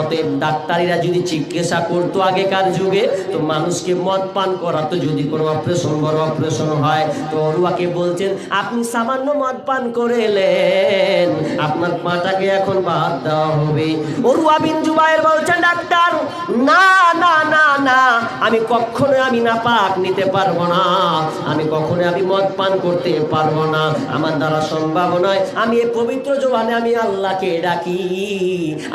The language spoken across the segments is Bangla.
অতএব ডাক্তারিরা যদি চিকিৎসা করতো আগেকার যুগে, তো মানুষকে মদ পান করাতো যদি কোনো অপারেশন, বড় অপারেশন হয়, তো অরুয়াকে বলছেন, আপনি সামান্য মদ পান করে এলেন, আপনার পাটাকে এখন বাদ দেওয়া হবে। অরুয়া বিন জুবাইর বলছেন, ডাক্তার, না না না না, আমি কখনো আমি না পাক নিতে পারব না। আমি কখনো আমি মদ পান করতে পারব না। আমার দ্বারা সম্ভব নয়। আমি এই পবিত্র জবানে আমি আল্লাহকে ডাকি।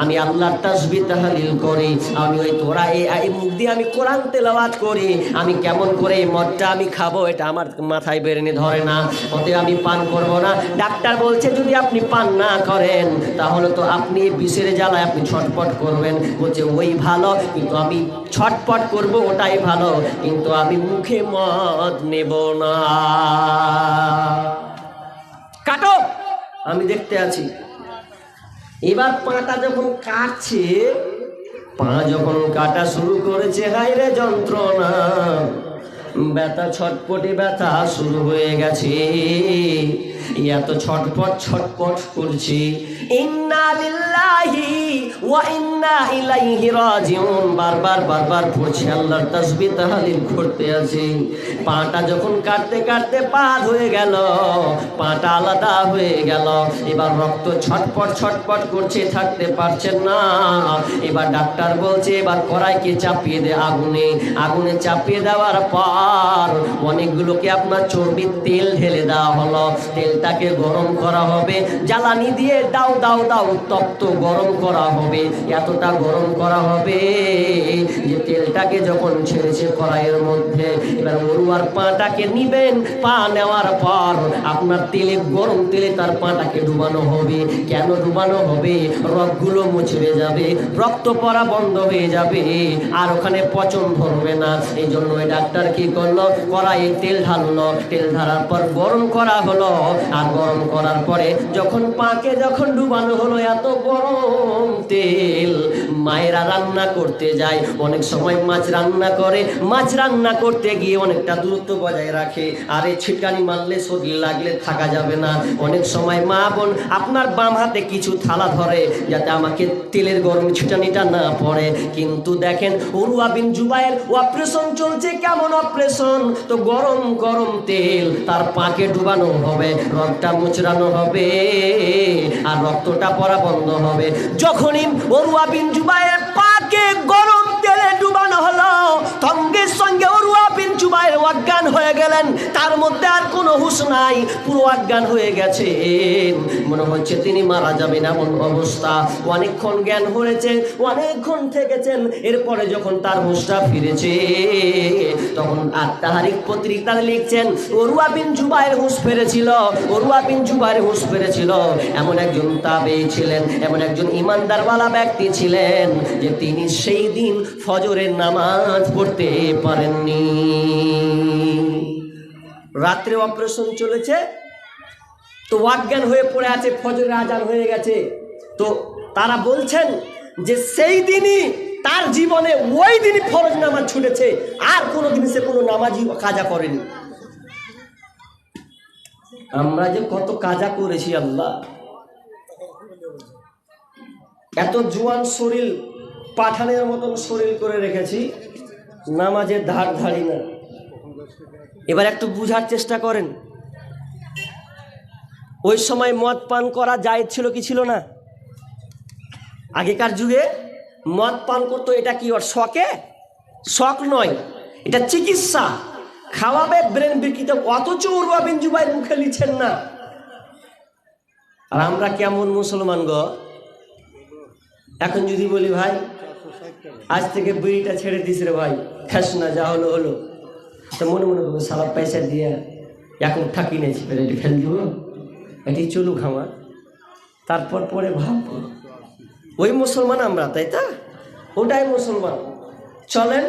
আমি আল্লাহর তাসবি তাহালিল করি আমি ওই তোরা এই মুখ দিয়ে আমি কোরআন তেলাওয়াত করি। আমি কেমন করে এই মদটা আমি খাব এটা আমার মাথায় বেরেনে, ধরে না। ওতে আমি পান করব না। ডাক্তার বলছে, যদি আপনি পান না করেন, তাহলে তো আপনি বিষের জ্বালায় আপনি ছটপট করবেন। বলছে, ওই ভালো, কিন্তু আমি ছটপট করব, ওটাই ভালো। কিন্তু আমি মুখে মদ নেব না। কাটো! আমি দেখতে আছি। এবার পাটা যখন কাটছে, পা যখন কাটা শুরু করেছে হাইরে যন্ত্রণা। ব্যথা ছটপটে ব্যথা শুরু হয়ে গেছে। এত ছটপট ছটপট করছে। ইন্না ডাক্তার বলছে, এবার কড়াইকে চাপিয়ে দে আগুনে। আগুনে চাপিয়ে দেওয়ার পর অনেকগুলোকে আপনার চর্বির তেল ঢেলে দেওয়া হলো। তেলটাকে গরম করা হবে। জ্বালানি দিয়ে দাও দাও দাও, তপ্ত গরম করা হবে, এতটা গরম করা হবে যে তেলটাকে যখন ছেড়েছে কড়াইয়ের মধ্যে, এবার অরুয়ার পাটাকে নিবেন, পা নেওয়ার পর আপনার তেলে, গরম তেলে তার পাটাকে ডুবানো হবে। কেন ডুবানো হবে? রগগুলো মুছড়ে যাবে, রক্ত পরা বন্ধ হয়ে যাবে, আর ওখানে পচন ধরবে না। এই জন্য ওই ডাক্তার কি করল? কড়াইয়ে তেল ঢাললো। তেল ঢালার পর গরম করা হলো, আর গরম করার পরে যখন পাকে যখন ডুবানো হলো, এত তেল। মায়েরা রান্না করতে যায়, অনেক সময় মাছ রান্না করে। মাছ রান্না করতে গিয়ে অনেকটা দূরত্ব বজায় রাখে। আর ছিটকানি মারলে শরীর লাগলে থাকা যাবে না। অনেক সময় মা বোন আপনার বাম হাতে কিছু থালা ধরে, যাতে আমাকে তেলের গরম ছিটানিটা না পড়ে। কিন্তু দেখেন উরুয়া বিন জুবাইয়ের অপারেশন চলছে কেমন অপারেশন তো গরম গরম তেল, তার পাকে ডুবানো হবে, রক্তটা মুচড়ানো হবে। আর রক্তটা পড়া বন্ধ হবে যখনই অরুয়া বিন জুবাইয়ের পাকে গরম তেলে ডুবানো হলো সঙ্গে সঙ্গে অরুয়া বিন অজ্ঞান হয়ে গেলেন। তার মধ্যে আর কোনো হুশ নাই। পুরো অজ্ঞান হয়ে গেছে মনে হচ্ছে তিনি মারা যাবেন এমন অবস্থা। অনেকক্ষণ জ্ঞান হয়েছে অনেকক্ষণ থেকেছেন। এরপরে যখন তার হুশটা ফিরেছে, তখন আত্মাহারিক পত্রিকা লিখছেন, অরুয়া বিন জুবাইর হুশ ফিরেছিল, অরুয়া বিন জুবাইর হুশ ফিরেছিল। এমন একজন তাবে ছিলেন, এমন একজন ইমানদারওয়ালা ব্যক্তি ছিলেন যে তিনি সেই দিন ফজরের নামাজ পড়তে পারেননি। রাত্রে অপারেশন চলেছে। তো অজ্ঞান হয়ে পড়ে আছে, ফজরের আজান হয়ে গেছে। তো তারা বলছেন যে সেই দিনই তার জীবনে ওই দিনই ফরজ নামাজ ছুটেছে। আর কোনো দিন সে কোনো নামাজই কাজা করেনি। আমরা যে কত কাজা করেছি আল্লাহ। এত জোয়ান শরীর, পাঠানের মতন শরীর করে রেখেছি, নামাজের ধার ধারি না। এবার একটু বুঝার চেষ্টা করেন। ওই সময় মদ পান করা যায় ছিল কি ছিল না? আগেকার যুগে মদ পান করতো, এটা কি ওর শখে? শখ নয়, এটা চিকিৎসা। খাওয়াবে, ব্রেন বিকৃত, অথচ উরুয়া বিঞ্জুবাই মুখে লিখছেন না। আর আমরা কেমন মুসলমান গো? এখন যদি বলি ভাই, আজ থেকে বিড়িটা ছেড়ে দিস রে ভাই, খাস না, যা হলো হলো। তো মনে মনে করব সারা পয়সা দিয়ে এখন ঠাকি নিয়েছি এটি ফেল দিব। এটি চলুক আমার। তারপর পরে ভাববো। ওই মুসলমান আমরা, তাই তা? ওটাই মুসলমান। চলেন,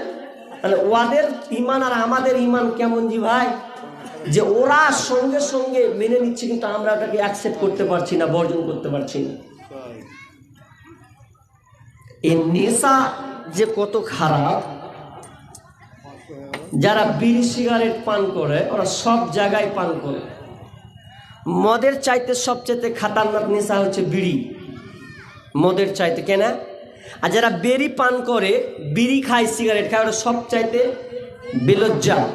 তাহলে ওদের ইমান আর আমাদের ইমান কেমন জি ভাই? যে ওরা সঙ্গে সঙ্গে মেনে নিচ্ছে, কিন্তু আমরা ওটাকে অ্যাকসেপ্ট করতে পারছি না, বর্জন করতে পারছি না। এই নেশা যে কত খারাপ যারা বিড়ি সিগারেট পান করে, ওরা সব জায়গায় পান করে। মদের চাইতে সবচেয়ে খাতারনাক নেশা হচ্ছে বিড়ি। মদের চাইতে, কেনা? আর যারা বেরি পান করে, বিড়ি খায়, সিগারেট খায়, ওরা সব চাইতে বেলজ্জা।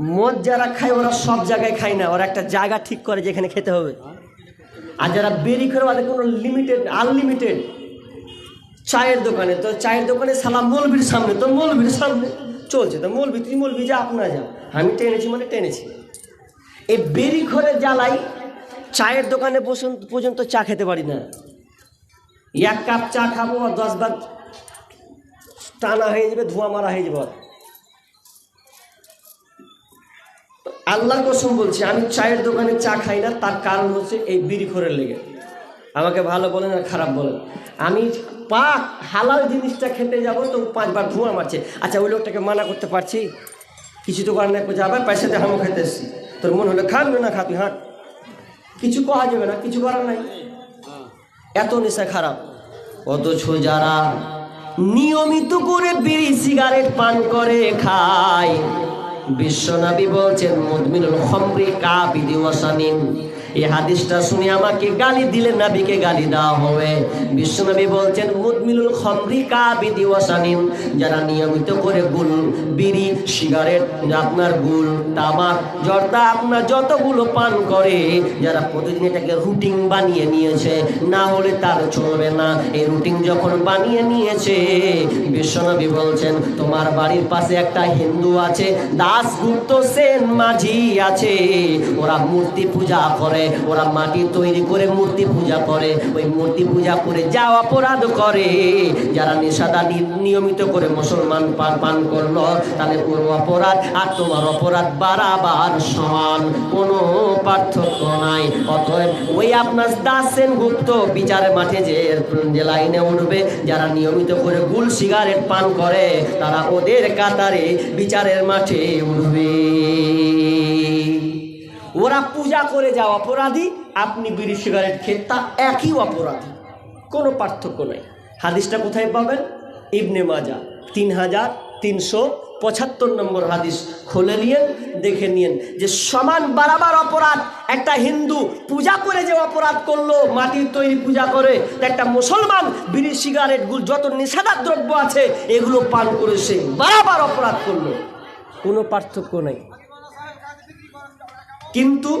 মদ যারা খায়, ওরা সব জায়গায় খায় না। ওরা একটা জায়গা ঠিক করে যেখানে খেতে হবে। আর যারা বেরি করে, ওদের কোনো লিমিটেড আনলিমিটেড চায়ের দোকানে, তো চায়ের দোকানে সালাম মৌলবির সামনে, তো মৌলবির সামনে চলছে, তো মৌলবি তুই মৌলবি যা আপনা যা আমি টেনেছি মানে টেনেছি। এই বেরি ঘরে জ্বালাই চায়ের দোকানে পর্যন্ত- চা খেতে পারি না। এক কাপ চা খাব আর দশ বার টানা হয়ে যাবে, ধোঁয়া মারা হয়ে যাবে। আল্লাহর কসম বলছি, আমি চায়ের দোকানে চা খাই না, তার কারণ হচ্ছে এই বিড়ি খোরের লেগে। আমাকে ভালো বলেন আর খারাপ বলেন। আমি পাক হালাল জিনিসটা খেতে যাব, তো পাঁচবার ধোঁয়া মারছে। আচ্ছা ওই লোকটাকে মানা করতে পারছি? কিছু তো করার না যাবে? পয়সাতে হামও খেতে এসছি। তোর মন হলে খান না খা তুই হাঁট। কিছু করা যাবে না, কিছু করার নাই। এত নেশা খারাপ। অথচ যারা নিয়মিত করে বিড়ি, সিগারেট পান করে, খায়। বিশ্বনবী বলছেন, মুদমিনুল খমরি কাবিদি ওয়াসানিন। এই হাদিসটা শুনে আমাকে গালি দিলে নাবিকে গালি দেওয়া হবে। বিশ্বনবী বলছেন মুদমিনুল খমরি কাবিদি ওয়াসানিন যারা নিয়মিত করে গুল, বিড়ি, সিগারেট, আপনার গুল, তামাক, জর্দা, আপনার যতগুলো পান করে, যারা প্রতিদিন এটাকে রুটিন বানিয়ে নিয়েছে, না হলে তার চলবে না। এই রুটিন যখন বানিয়ে নিয়েছে, বিশ্বনবী বলছেন, তোমার বাড়ির পাশে একটা হিন্দু আছে, দাসগুপ্ত সেন মাঝি আছে, ওরা মূর্তি পূজা করে ওরা মাটি তৈরি করে মূর্তি পূজা করে। ওই মূর্তি পূজা করে যা অপরাধ করে। যারা নেশাদা নিয়মিত করে মুসলমান পান করল, তাহলে ওর অপরাধ আর তোমার অপরাধ বারাবার সমান কোনো পার্থক্য নাই। অতএব ওই আপনার দাসেন গুপ্ত বিচারের মাঠে যে যে লাইনে উঠবে, যারা নিয়মিত করে গুল সিগারেট পান করে, তারা ওদের কাতারে বিচারের মাঠে উঠবে। ওরা পূজা করে যাওয়া অপরাধী, আপনি বিড়ি, সিগারেট খেয়ে তা একই অপরাধী। কোনো পার্থক্য নাই। হাদিসটা কোথায় পাবেন? ইবনে মাজা, তিন হাজার তিনশো পঁচাত্তর নম্বর হাদিস খুলে নিয়েন, দেখে নিয়েন যে সমান বারাবার অপরাধ, একটা হিন্দু পূজা করে যে অপরাধ করল, মাটির তৈরি পূজা করে একটা মুসলমান বিড়ি, সিগারেট গুল যত নেশাদার দ্রব্য আছে, এগুলো পান করে সে বারাবার অপরাধ করল। কোনো পার্থক্য নেই। কিন্তু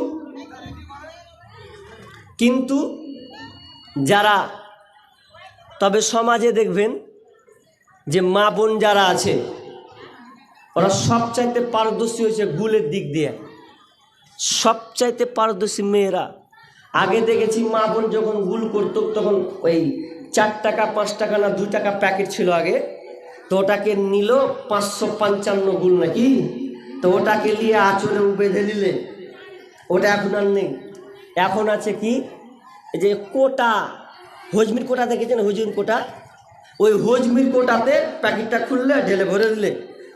কিন্তু যারা, তবে সমাজে দেখবেন যে মা বোন যারা আছে, ওরা সবচাইতে পারদর্শী হয়েছে গুলের দিক দিয়ে। সবচাইতে পারদর্শী মেয়েরা। আগে দেখেছি মা বোন যখন গুল করতো, তখন ওই চার টাকা, পাঁচ টাকা না দু টাকা প্যাকেট ছিল আগে। তো ওটাকে নিল পাঁচশো পঞ্চান্ন গুল নাকি? তো ওটাকে নিয়ে আঁচড়ে বেঁধে দিলে ওটা এখন আর নেই। এখন আছে কি? যে কোটা, হজমির কোটা দেখেছেন? হজমির কোটা? ওই হজমির কোটাতে প্যাকেটটা খুললে, ঢেলে ভরে দিলে,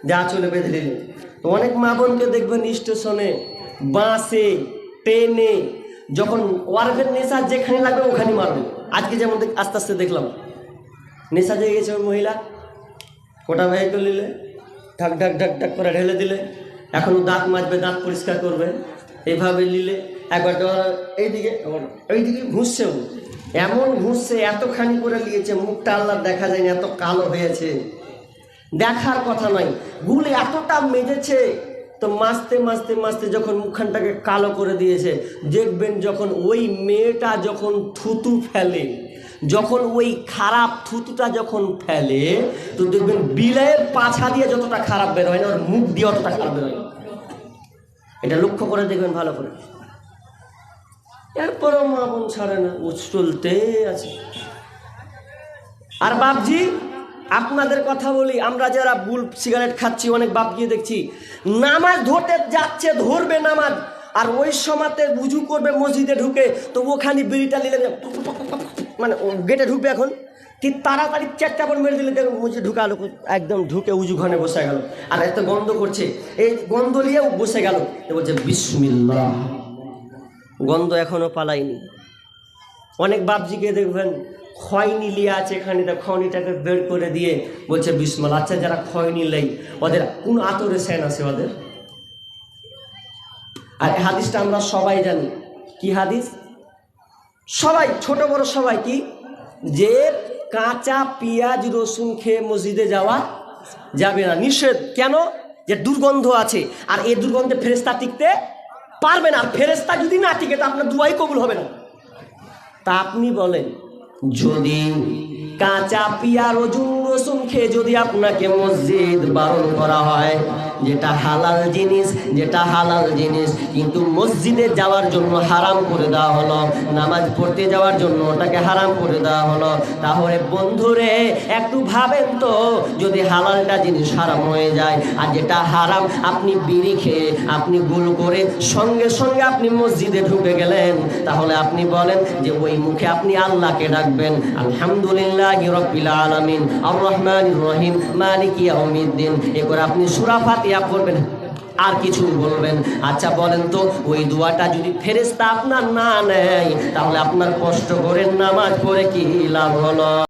যা চলে বেঁধে দিলে। তো অনেক মা বোনকে দেখবেন স্টেশনে, বাসে, ট্রেনে, যখন ওয়ার্কের নেশা যেখানে লাগবে ওখানে মারবে। আজকে যেমন আস্তে আস্তে দেখলাম। নেশা জেগে গেছে ওই মহিলা। কোটা ভেহিকল নিলে, ঢাক ঢাক ঢাক ঢাক করে ঢেলে দিলে। এখন দাঁত মাজবে, দাঁত পরিষ্কার করবে। এইভাবে নিলে একবার তো এইদিকে এইদিকে ঘুষছে ও। এমন ঘুষছে, এতখানি করে নিয়েছে, মুখটা আল্লাহ দেখা যায়নি, এত কালো হয়েছে দেখার কথা নয়, গুলে এতটা মেজেছে তো মাসতে মাসতে মাসতে যখন মুখখানটাকে কালো করে দিয়েছে, দেখবেন যখন ওই মেয়েটা যখন থুতু ফেলে, যখন ওই খারাপ থুতুটা যখন ফেলে, তো দেখবেন বিলের পাছা দিয়ে যতটা খারাপ বের হয় না, ওর মুখ দিয়ে অতটা খারাপ বের হয় না। এটা লক্ষ্য করে দেখবেন ভালো করে। এরপরও মা বোন ছাড়ে না চলতে আছে। আর বাপজি, আপনাদের কথা বলি, আমরা যারা বুল সিগারেট খাচ্ছি, অনেক বাপ গিয়ে দেখছি, নামাজ ধরতে যাচ্ছে, ধরবে নামাজ, আর ওই সময়তে উজু করবে, মসজিদে ঢুকে তো ওখানে বিড়িটা নিলে মানে গেটে ঢুকবে এখন। ঠিক তাড়াতাড়ি চারটা পর মেরে দিলে দেখুন মুছে ঢুকালো একদম ঢুকে উজু ঘনে বসে গেল। আর এত গন্ধ করছে, এই গন্ধ নিয়ে বসে গেল। বলছে, বিসমিল্লাহ। গন্ধ এখনও পালায়নি। অনেক বাপজিকে দেখবেন খয়নি লিয়ে আছে এখানে, তা খয়নিটাকে বের করে দিয়ে বলছে বিসমল আচ্ছা যারা খয়নি লেই ওদের কোন আতরে সেন আছে ওদের? আর হাদিসটা আমরা সবাই জানি। কি হাদিস? সবাই, ছোট বড় সবাই কি? যে কাঁচা পেঁয়াজ রসুন খেয়ে মসজিদে যাওয়া যাবে না। নিষেধ। কেন? যে দুর্গন্ধ আছে। আর এই দুর্গন্ধে ফেরেস্তা টিকতে পারবে না। ফেরেস্তা যদি না টিকে, তা আপনার দুয়াই কবুল হবে না। তা আপনি বলেন, যদি কাঁচা পিয়া রজুন রসুন খেয়ে যদি আপনাকে মসজিদ বারণ করা হয়, যেটা হালাল জিনিস, যেটা হালাল জিনিস, কিন্তু মসজিদে যাওয়ার জন্য হারাম করে দেওয়া হলো, নামাজ পড়তে যাওয়ার জন্য ওটাকে হারাম করে দেওয়া হলো, তাহলে বন্ধুরে, একটু ভাবেন তো, যদি হালালটা জিনিস হারাম হয়ে যায়, আর যেটা হারাম, আপনি বিড়ি খেয়ে, আপনি গুল করে সঙ্গে সঙ্গে আপনি মসজিদে ঢুকে গেলেন, তাহলে আপনি বলেন যে ওই মুখে আপনি আল্লাহকে ডাকবেন। আলহামদুলিল্লাহ রব্বিল আলামিন। আর রহমান রহিম, মালিক ইয়াউমিদ্দিন। এ করে আপনি সুরাফাত ফাতিহা পড়বেন, আর কিছু বলবেন। আচ্ছা বলেন তো, ওই দোয়াটা যদি ফেরেস্তা আপনার না নেয়, তাহলে আপনার কষ্ট করে নামাজ পড়ে কি লাভ হলো?